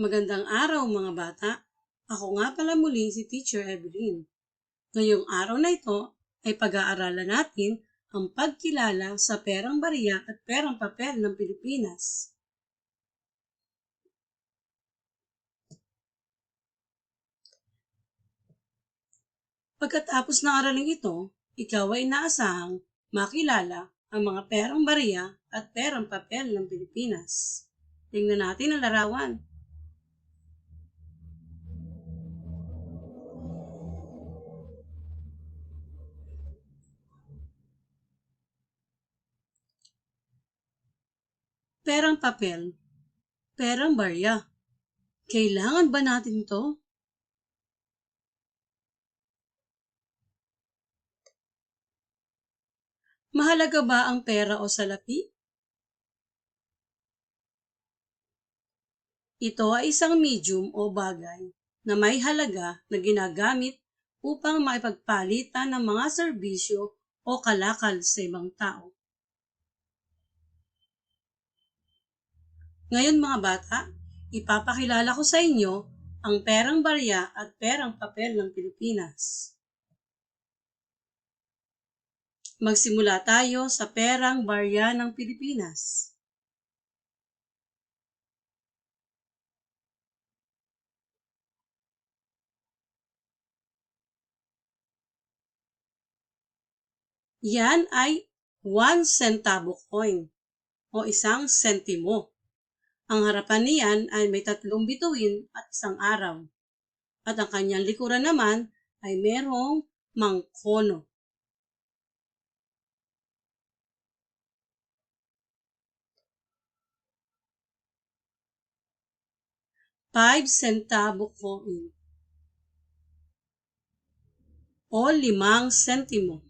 Magandang araw mga bata. Ako nga pala muli si Teacher Evelyn. Ngayong araw na ito ay pag-aaralan natin ang pagkilala sa perang bariya at perang papel ng Pilipinas. Pagkatapos ng araling ito, ikaw ay inaasahang makilala ang mga perang bariya at perang papel ng Pilipinas. Tingnan natin ang larawan. Perang papel, perang barya. Kailangan ba natin to? Mahalaga ba ang pera o salapi? Ito ay isang medium o bagay na may halaga na ginagamit upang maipagpalitan ng mga serbisyo o kalakal sa ibang tao. Ngayon mga bata, ipapakilala ko sa inyo ang perang barya at perang papel ng Pilipinas. Magsimula tayo sa perang barya ng Pilipinas. Yan ay 1 centavo coin o isang sentimo. Ang harapan niyan ay may tatlong bituin at isang araw. At ang kanyang likuran naman ay merong mangkono. Five centavo coin o limang sentimo.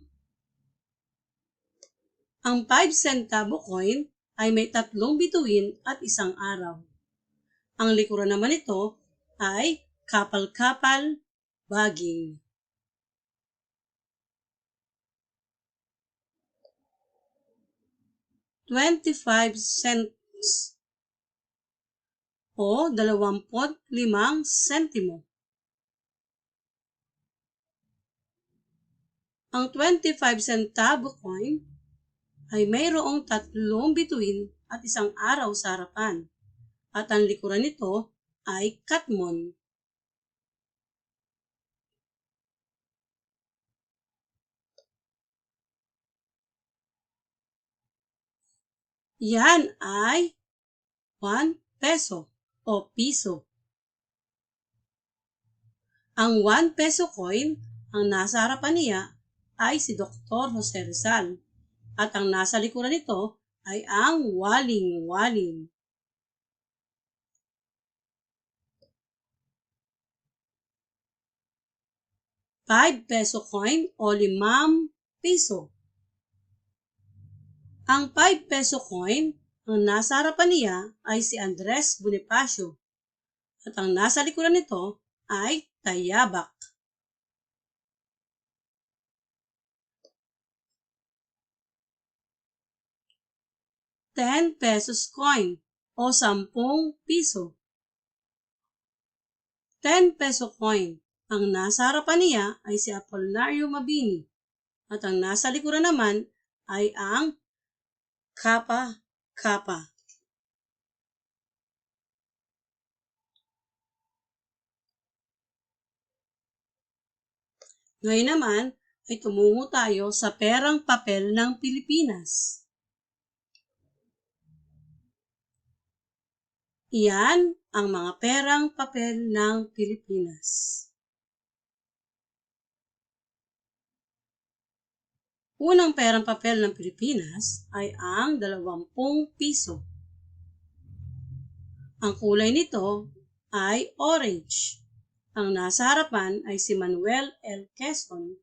Ang 5 centavo coin ay may tatlong bituin at isang araw. Ang likuran naman nito ay kapal-kapal baging. Twenty-five cents o dalawampot limang sentimo. Ang 25 centavo coin ay mayroong tatlong bituin at isang araw sa harapan. At ang likuran nito ay katmon. Yan ay 1 peso o piso. Ang 1 peso coin, ang nasa harapan niya ay si Dr. Jose Rizal at ang nasa likuran nito ay ang waling-waling. Five peso coin o limang piso. Ang 5 peso coin, ang nasa harapan niya ay si Andres Bonifacio at ang nasa likuran nito ay Tayabak. 10 pesos coin o 10 piso. 10 peso coin. Ang nasa harapan niya ay si Apolinario Mabini at ang nasa likuran naman ay ang kapa-kapa. Ngayon naman ay tumungo tayo sa perang papel ng Pilipinas. Iyan ang mga perang papel ng Pilipinas. Unang perang papel ng Pilipinas ay ang 20 piso. Ang kulay nito ay orange. Ang nasa harapan ay si Manuel L. Quezon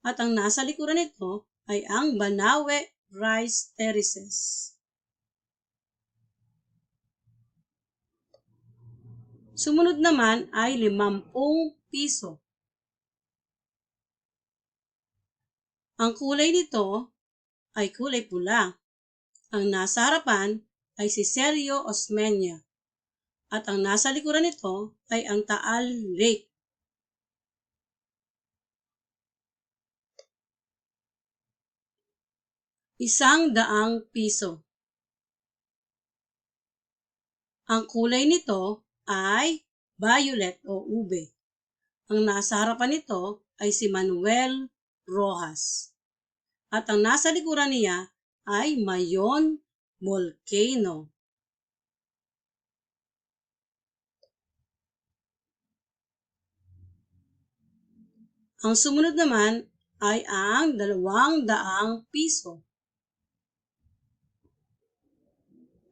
at ang nasa likuran nito ay ang Banawe Rice Terraces. Sumunod naman ay 50 piso. Ang kulay nito ay kulay pula. Ang nasa harapan ay si Sergio Osmeña At ang nasa likuran nito ay ang Taal Lake. Isang daang piso. Ang kulay nito ay violet o ube. Ang nasa harapan nito ay si Manuel Rojas. At ang nasa likuran niya ay Mayon Volcano. Ang sumunod naman ay ang dalawang daang piso.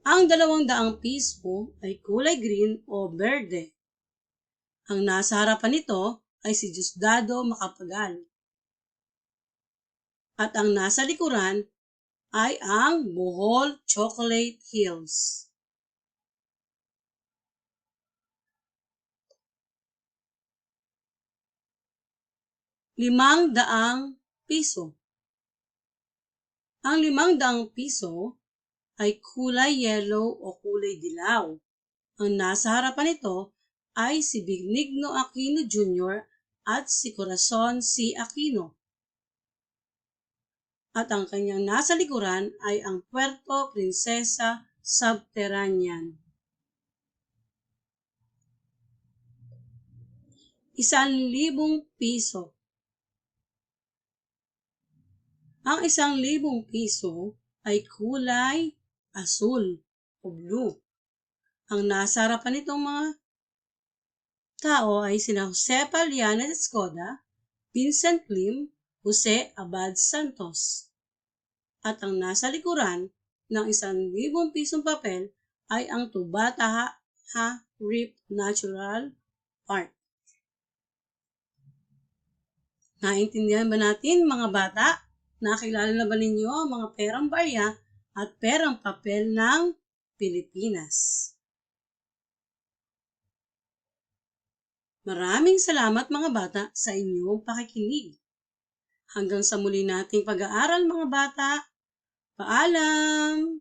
Ang dalawang daang piso ay kulay green o berde. Ang nasa harapan nito ay si Diosdado Macapagal. At ang nasa likuran ay ang Bohol Chocolate Hills. Limang daang piso. Ang limang daang piso ay kulay yellow o kulay dilaw. Ang nasa harapan nito ay si Benigno Aquino Jr. at si Corazon C. Aquino. At ang kanyang nasa likuran ay ang Puerto Princesa Subterranean. Isang libong piso. Ang isang libong piso ay kulay asul o blue. Ang nasa harapan nitong mga tao ay sina Jose Palianes Escoda, Vincent Lim, Jose Abad Santos. At ang nasa likuran ng isang libong pisong papel ay ang Tubata Ha Rip Natural Park. Naintindihan ba natin mga bata? Nakilala na ba ninyo ang mga perang barya at perang papel ng Pilipinas? Maraming salamat mga bata sa inyong pakikinig. Hanggang sa muli nating pag-aaral mga bata. Paalam!